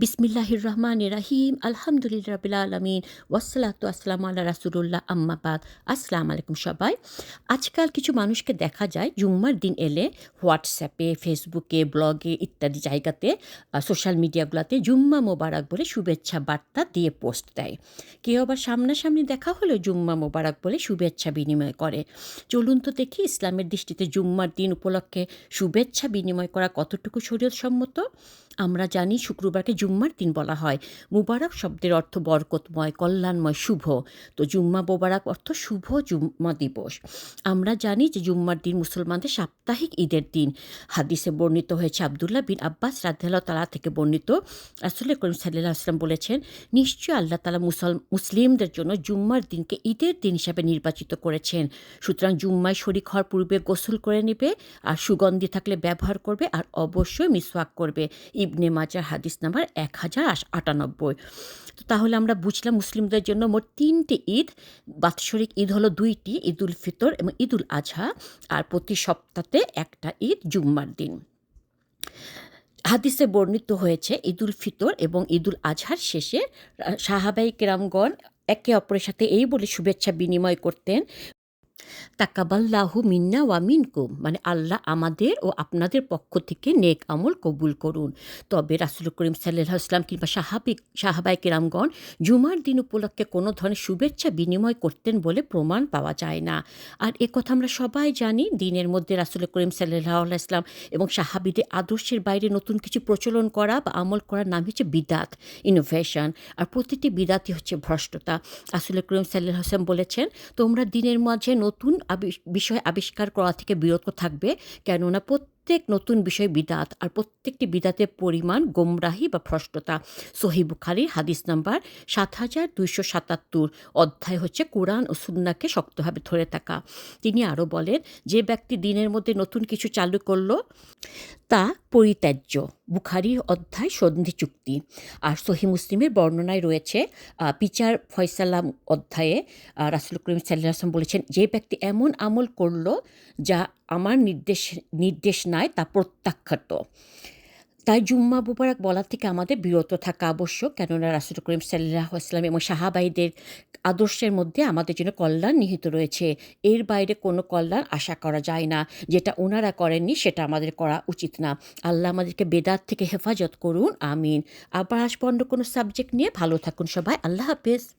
বিসমিল্লাহির রহমান রাহিম আলহামদুলিল্লাহ রবিল আলমিন ওয়াসালাতু আসসালাম আল্লাহ রাসুলুল্লাহ আম্মাবাদ আসসালাম আলাইকুম সবাই। আজকাল কিছু মানুষকে দেখা যায় জুম্মার দিন এলে হোয়াটসঅ্যাপে ফেসবুকে ব্লগে ইত্যাদি জায়গাতে সোশ্যাল মিডিয়াগুলোতে জুম্মা মোবারক বলে শুভেচ্ছা বার্তা দিয়ে পোস্ট দেয়। কেউ আবার সামনাসামনি দেখা হলেও জুম্মা মোবারক বলে শুভেচ্ছা বিনিময় করে। চলুন তো দেখি ইসলামের দৃষ্টিতে জুম্মার দিন উপলক্ষে শুভেচ্ছা বিনিময় করা কতটুকু শরীয়তসম্মত? আমরা জানি শুক্রবারকে জুম্মার দিন বলা হয়। মুবারক শব্দের অর্থ বরকতময়, কল্যাণময়, শুভ। তো জুম্মা মোবারক অর্থ শুভ জুম্মা দিবস। আমরা জানি যে জুম্মার দিন মুসলমানদের সাপ্তাহিক ঈদের দিন। হাদিসে বর্ণিত হয়েছে, আবদুল্লাহ বিন আব্বাস রাধ্যাল্লাহ তালা থেকে বর্ণিত আসলে করিম সাল্লাহ আসলাম বলেছেন নিশ্চয় আল্লাহ তালা মুসল, মুসলিমদের জন্য জুম্মার দিনকে ঈদের দিন হিসাবে নির্বাচিত করেছেন। সুতরাং জুম্মায় শরিক হওয়ার পূর্বে গোসল করে নেবে, আর সুগন্ধি থাকলে ব্যবহার করবে, আর অবশ্যই মিসওয়াক করবে। ইবনে মাজার হাদিস নাম্বার এক হাজার আটানব্বই। তো তাহলে আমরা বুঝলাম মুসলিমদের জন্য মোট তিনটি ঈদ। বাৎসরিক ঈদ হলো দুইটি ঈদ উল ফিতর এবং ঈদ উল আজহা আর প্রতি সপ্তাহে একটা ঈদ জুম্মার দিন। হাদিসে বর্ণিত হয়েছে, ঈদুল ফিতর এবং ঈদুল আজহার শেষে সাহাবাই কেরামগণ একে অপরের সাথে এই বলে শুভেচ্ছা বিনিময় করতেন। তাকাবাল্লাহু মিন্না ওয়া মিনকুম মানে আল্লাহ আমাদের ও আপনাদের পক্ষ থেকে নেক আমল কবুল করুন। তবে রাসুল করিম সাল্লাহ ইসলাম কিংবা সাহাবিক সাহাবাই কিরামগণ জুমার দিন উপলক্ষে কোনো ধরনের শুভেচ্ছা বিনিময় করতেন বলে প্রমাণ পাওয়া যায় না। আর এ কথা আমরা সবাই জানি, দিনের মধ্যে রাসুল করিম সাল্লাহ ইসলাম এবং সাহাবিদের আদর্শের বাইরে নতুন কিছু প্রচলন করা বা আমল করার নাম হচ্ছে বিদাত ইনোভেশন আর প্রতিটি বিদাতই হচ্ছে ভ্রষ্টতা। আসলে করিম সাল্লাহ আসলাম বলেছেন, তোমরা দিনের মাঝে নতুন বিষয় আবিষ্কার করা থেকে বিরত থাকবে। কেননা প্রত্যেক নতুন বিষয় বিদাত আর প্রত্যেকটি বিদাতের পরিমাণ গোমরাহি বা ভ্রষ্টতা। সহি বুখারির হাদিস নাম্বার সাত হাজার দুইশো সাতাত্তর। অধ্যায় হচ্ছে কোরআন ও সুন্নাকে শক্তভাবে ধরে থাকা। তিনি আরও বলেন, যে ব্যক্তি দিনের মধ্যে নতুন কিছু চালু করল, তা পরিত্যাজ্য। বুখারির অধ্যায় সন্ধি চুক্তি। আর সহি মুসলিমের বর্ণনায় রয়েছে বিচার ফয়সালাম অধ্যায়ে রাসুল করিম সাল্লাম বলেছেন, যে ব্যক্তি এমন আমল করল, যা আমার নির্দেশ নির্দেশ নাই তা প্রত্যাখ্যাত তাই জুম্মা মুবারক বলা থেকে আমাদের বিরত থাকা আবশ্যক, কেননা রাসুল করিম সাল্লাহ আসলাম এবং সাহাবাইদের আদর্শের মধ্যে আমাদের জন্য কল্যাণ নিহিত রয়েছে। এর বাইরে কোনো কল্যাণ আশা করা যায় না। যেটা ওনারা করেননি, সেটা আমাদের করা উচিত না। আল্লাহ আমাদেরকে বেদাত থেকে হেফাজত করুন, আমিন। আবার আসব অন্য কোনো সাবজেক্ট নিয়ে। ভালো থাকুন সবাই। আল্লাহ হাফেজ।